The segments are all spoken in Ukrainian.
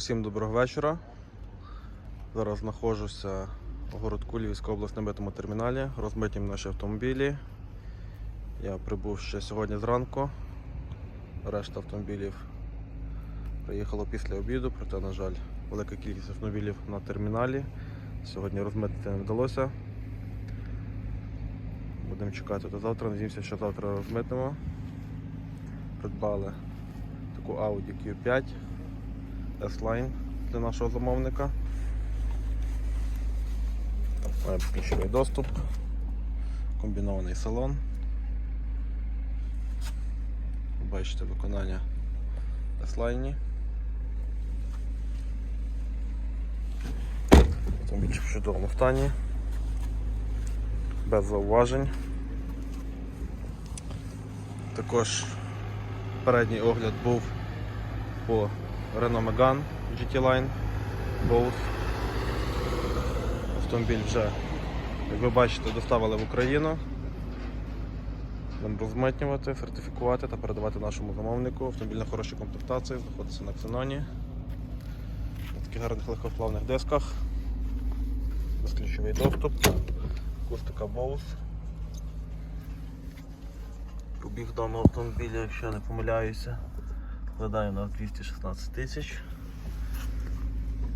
Усім доброго вечора. Зараз знаходжуся у городку Львівської області на митному терміналі. Розмитім наші автомобілі. Я прибув ще сьогодні зранку. Решта автомобілів приїхало після обіду, проте, на жаль, велика кількість автомобілів на терміналі. Сьогодні розмитити не вдалося. Будемо чекати до завтра. Надіємося, що завтра розмитнемо. Придбали таку Audi Q5 S-Line для нашого замовника. Має ключовий доступ, комбінований салон. Бачите виконання S-Line. Автомобіль в чудовому стані, без зауважень. Також передній огляд був по Renault Megane GT Line Both. Автомобіль вже, як ви бачите, доставили в Україну. Будемо розмитнювати, сертифікувати та передавати нашому замовнику. Автомобіль на хорошій комплектації, знаходиться на ксеноні. На таких гарних легкоплавних дисках. Безключовий доступ, акустика Bose. Пробіг даного автомобіля, якщо я не помиляюся, складає на 216 тисяч.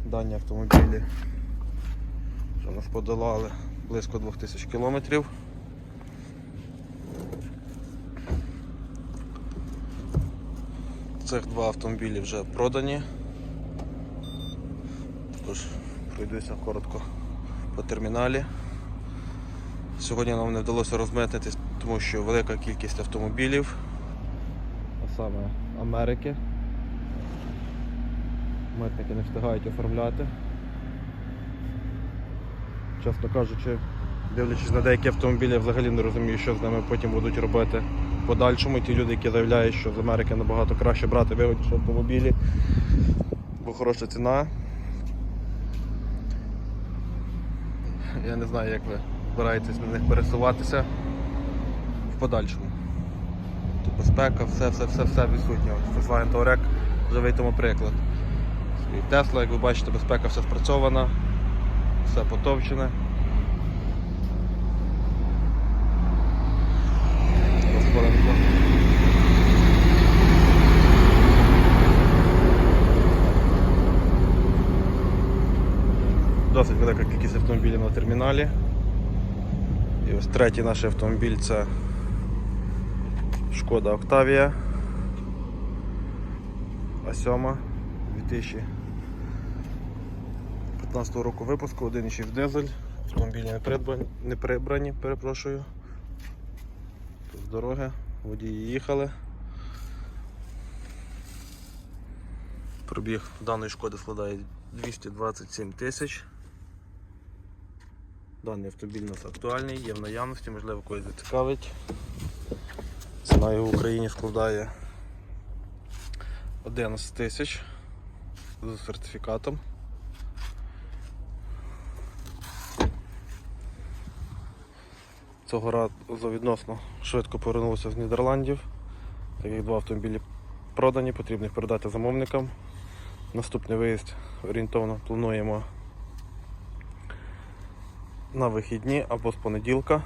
Дані автомобілі вже нас подолали близько 2000 кілометрів. Цих два автомобілі вже продані. Також пройдуся коротко по терміналі. Сьогодні нам не вдалося розмитнитись, тому що велика кількість автомобілів, а саме Америки. Митники не встигають оформляти. Чесно кажучи, дивлячись на деякі автомобілі, я взагалі не розумію, що з ними потім будуть робити в подальшому. Ті люди, які заявляють, що з Америки набагато краще брати вигодніші автомобілі, бо хороша ціна. Я не знаю, як ви збираєтесь на них пересуватися в подальшому. Тут безпека, все, все, все, все відсутнє. Volkswagen Touareg живий тому приклад. І Tesla, як ви бачите, безпека все спрацьована, все потовчене. Досить велика кількість автомобілів на терміналі. І ось третій наш автомобіль це Шкода Октавія А7 2015 року випуску, 1,6 дизель, автомобілі не придбані, не прибрані, перепрошую. З дороги, водії їхали. Пробіг даної шкоди складає 227 тисяч. Даний автомобіль у нас актуальний, є в наявності, можливо, когось зацікавить. Ціна його в Україні складає 11 тисяч з сертифікатом. Цього разу відносно швидко повернулося з Нідерландів, так як два автомобілі продані, потрібно їх передати замовникам. Наступний виїзд орієнтовно плануємо на вихідні або з понеділка.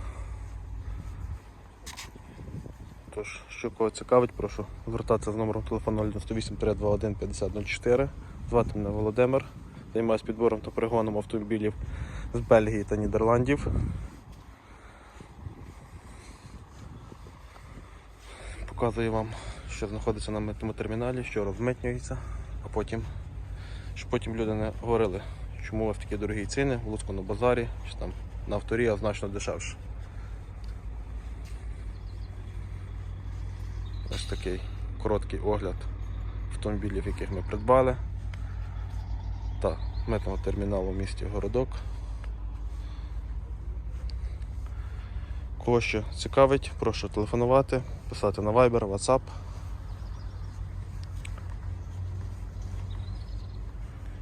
Тож, що кого цікавить, прошу звертатися з номером телефону 098 321 5004. Звати мене Володимир. Займаюся підбором та перегоном автомобілів з Бельгії та Нідерландів. Показую вам, що знаходиться на митному терміналі, що розмитнюється, а потім, щоб потім люди не говорили, чому у вас такі дорогі ціни в Луцьку на базарі, чи там на авторі, а значно дешевше. Такий короткий огляд автомобілів, яких ми придбали. Та митного терміналу в місті Городок. Кого що цікавить, прошу телефонувати, писати на Viber, WhatsApp.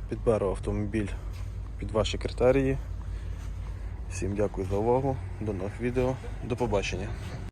Підберу автомобіль під ваші критерії. Всім дякую за увагу, до нових відео, до побачення.